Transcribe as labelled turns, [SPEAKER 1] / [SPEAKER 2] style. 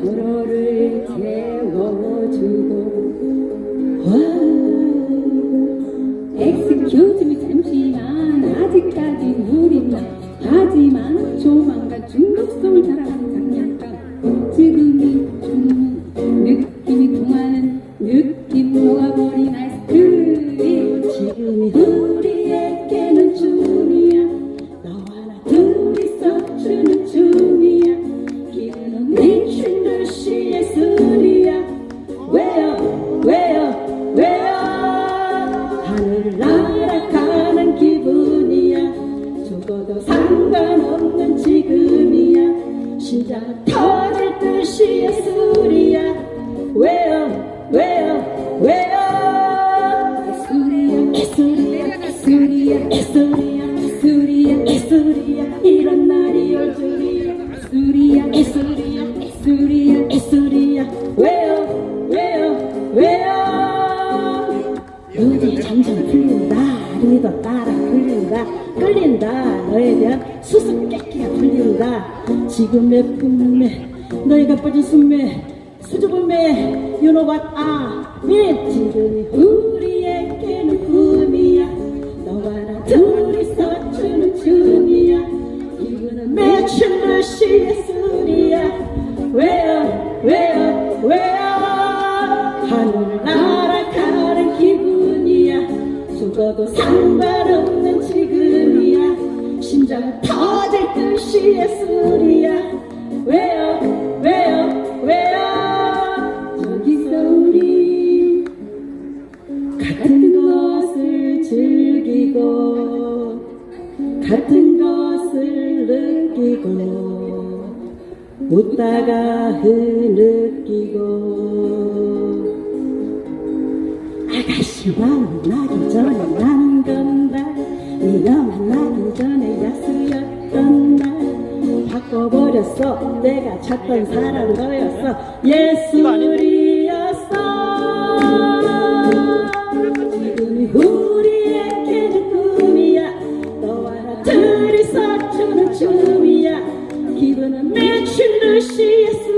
[SPEAKER 1] 서로를 재워주고
[SPEAKER 2] 와.
[SPEAKER 1] 엑스큐즈 미 잠시만 아직까지 우리만 하지만 조만간 중독성
[SPEAKER 2] 심장 터질 듯이 예술이야. 왜요? 왜요? 왜요? 왜요? 왜요? 왜요? 요즘 점점 풀린다. 따 라 풀린다 끌린다. 너에 대한 수수께끼가 풀린다. 지금의 품에 너희가 빠진 숨에 수줍음에 You know what I mean? 지금이 우리에게는 꿈이야. 너와 나 둘이서 추는 춤이야. 이거는 듯이 예술이야. 왜요 왜요 왜요 하늘 날아가는 기분이야. 죽어도 상관없는 심장 터질 듯이 예술이야. 왜요? 왜요? 왜요? 저기서 우리 같은 것을 즐기고 같은 것을 느끼고 웃다가 흐느끼고. 아가씨 만나기 전에 건다 네가 만나기 전에 약속이었던 날 바꿔버렸어. 내가 찾던 사람 너였어. 예술이었어. 지금이 우리에게 준 꿈이야. 너와 나 둘이서 추는 춤이야. 기분은 미친 듯이 했어